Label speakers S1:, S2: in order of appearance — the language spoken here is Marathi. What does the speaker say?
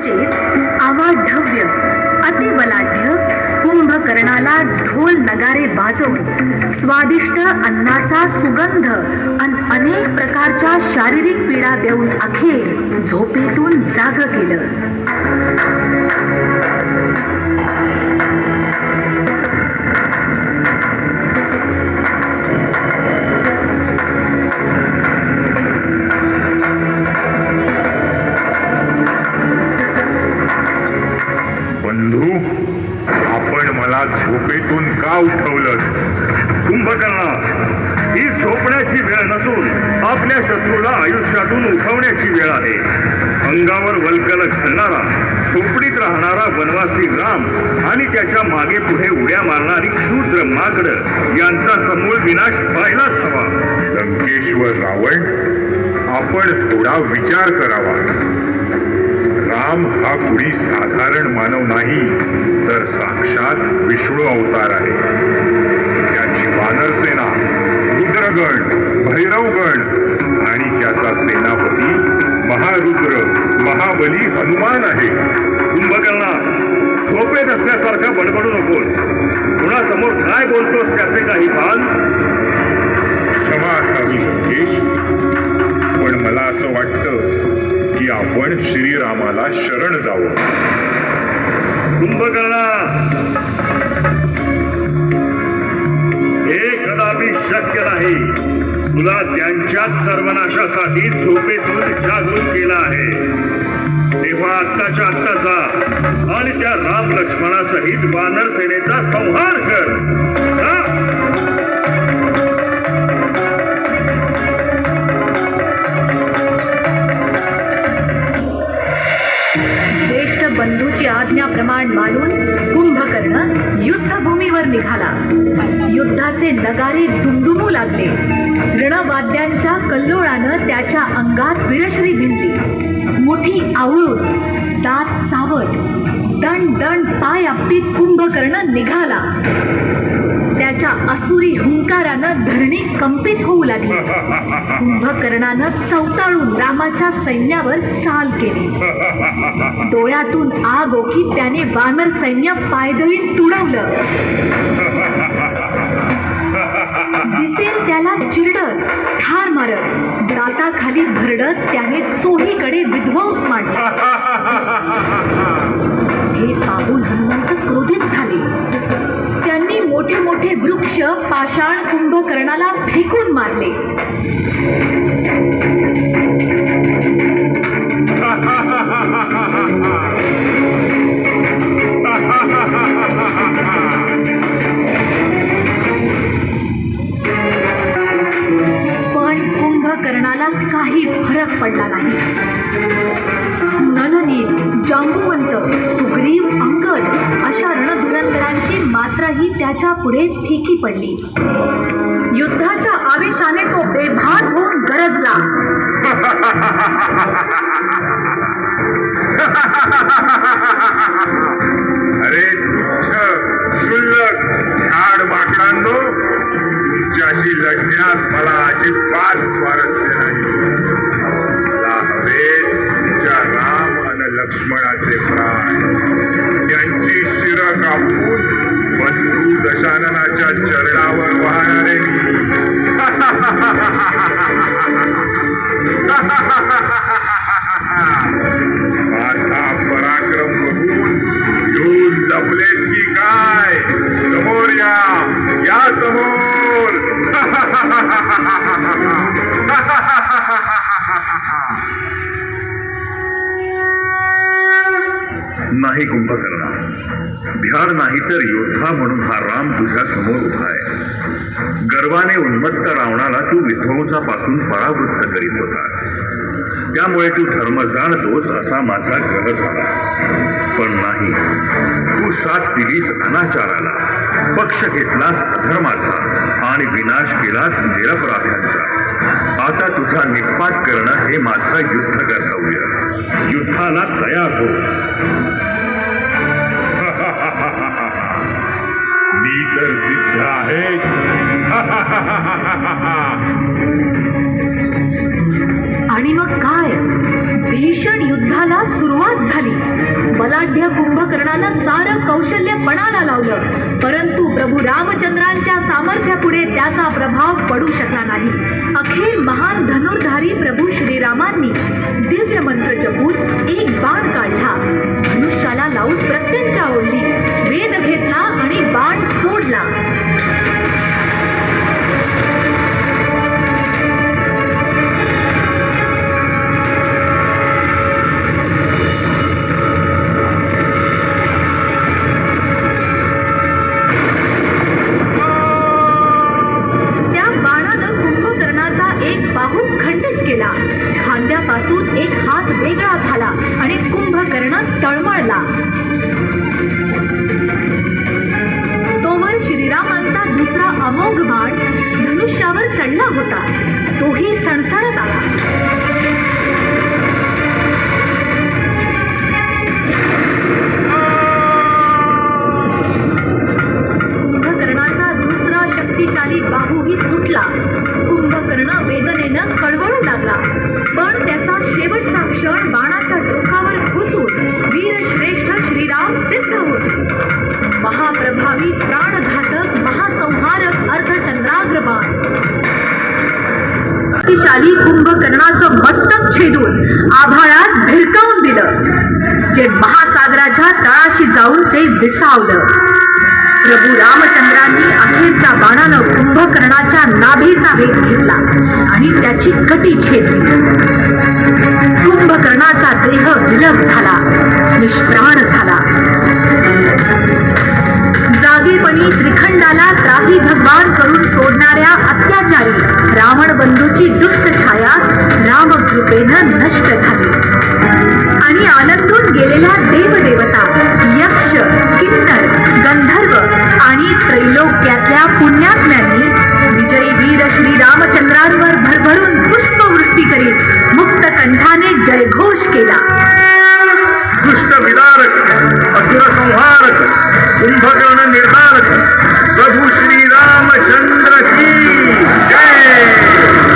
S1: म्हणजेच आवाढव्य अतिबलाढ्य कुंभकर्णाला ढोल नगारे वाजवून स्वादिष्ट अन्नाचा सुगंध अन अनेक प्रकारच्या शारीरिक पीडा देऊन अखेर झोपेतून जाग केलं.
S2: उठवलं
S3: कुंभकर्णा ही झोपण्याची वेळ नसून आपल्या शत्रूला आयुष्यातून उठवण्याची वेळ आहे. अंगावर वलकल घालणारा झोपडीत राहणारा वनवासी राम आणि त्याच्यामागे पुढे उड्या मारणारी क्षुद्र माकड यांचा समूळ विनाश व्हायलाच हवा.
S2: लंकेश्वर रावण आपण थोडा विचार करावा. राम हा कुणी साधारण मानव नाही तर साक्षात विष्णू अवतार आहे. त्याची वानर सेना रुद्रगण भैरवगण आणि त्याचा सेनापती महारुद्र महाबली हनुमान आहे.
S3: कुंभकर्णा झोपेत असल्यासारखा बडबडू नकोस. कुणासमोर काय बोलतोस त्याचे काही भान?
S2: क्षमा असावी लोकेश. पण मला असं वाटतं की आपण रामाला शरण जावं.
S3: कुंभकर्णा! हे कदापि शक्य नाही. तुला त्यांच्याच सर्वनाशासाठी झोपेतून जागृत केला आहे. तेव्हा आत्ताच्या आत्ता जा आणि त्या राम लक्ष्मणासहित वानर सेनेचा संहार कर.
S1: निघाला युद्धाचे नगारे दुमदुमू लागले. रणवाद्यांच्या कल्लोळानं त्याच्या अंगात विरश्री भिनली. मुठी आवळून दात सावत दण दण पाय आपटीत कुंभकर्ण निघाला. त्याच्या असुरी हुंकारानं धरणी कंपित होऊ लागली. कुंभकर्णानं चवताळून रामाच्या सैन्यावर चाल केली. डोळ्यातून आग ओखी त्याने वानर सैन्य पायदळीत तुडवलं. दिसेल त्याला चिरडत ठार मारत. दाताखाली भरडत त्याने चोहीकडे विध्वंस मांडला. कुंभकर्णाला फेकून मारले? पण कुंभकर्णाला काही फरक पडला नाही. नलनी जांबुवंत सुग्रीव अशा रणधुरंधरांची मात्राही त्याच्या पुढे ठिकी पडली. युद्धाच्या आवेशाने तो बेभान होऊन गरजला.
S3: भ्याड नाही तर योद्धा म्हणून हा राम तुझ्या समोर उभा आहे. गर्वाने उन्मत्त रावणाला तू विध्वंसापासून परावृत्त करीत होतास. त्यामुळे तू धर्म जाणतोस असा माझा ग्रह झाला. पण नाही तू साथ दिलीस अनाचाराला पक्ष घेतलास अधर्माचा आणि विनाश केलास निरपराध्यांचा. आता तुझा निपात करणं हे माझा युद्ध कर्तव्य युद्धाला तयार हो.
S2: तर सिद्ध आहेच
S1: आणि मग काय? भीषण युद्धाला सुरुवात झाली. बलाढ्य कुंभकर्णानं सारं कौशल्य पणाला लावलं. परंतु प्रभू रामचंद्रांच्या सामर्थ्यापुढे त्याचा प्रभाव पडू शकला नाही. अखेर महान धनुर्धारी प्रभू श्रीरामांनी दिव्य मंत्र जपून एक बाण काढला. धनुष्याला लावून प्रत्यंचा ओढली. वेद घेतला आणि बाण खाली कुंभकर्णाचं मस्तक छेदून आभाळात भिरकावून दिलं. जे महासागराच्या तळाशी जाऊन ते विसावलं. प्रभू रामचंद्रांनी अखेरच्या बाणानं कुंभकर्णाच्या नाभीचा वेग घेतला आणि त्याची कटी छेदली. कुंभकर्णाचा देह विलग झाला निष्प्राण झाला. जागेपणी त्रिखंडाला त्राही भगवान अत्याचारी रावण बंधूची दुष्ट छाया रामकृपेनं नष्ट झाली. आणि आनंदून गेलेल्या देवदेवता यक्ष किन्नर गंधर्व आणि त्रैलोक्यातल्या पुण्यात्म्यांनी विजयी वीर श्री रामचंद्रांवर भरभरून पुष्पवृष्टी करीत मुक्त कंठाने जयघोष केला.
S3: दुष्ट विदारक असुर संहारक कुंभकर्ण निर्धारक प्रभू श्री रामचंद्र की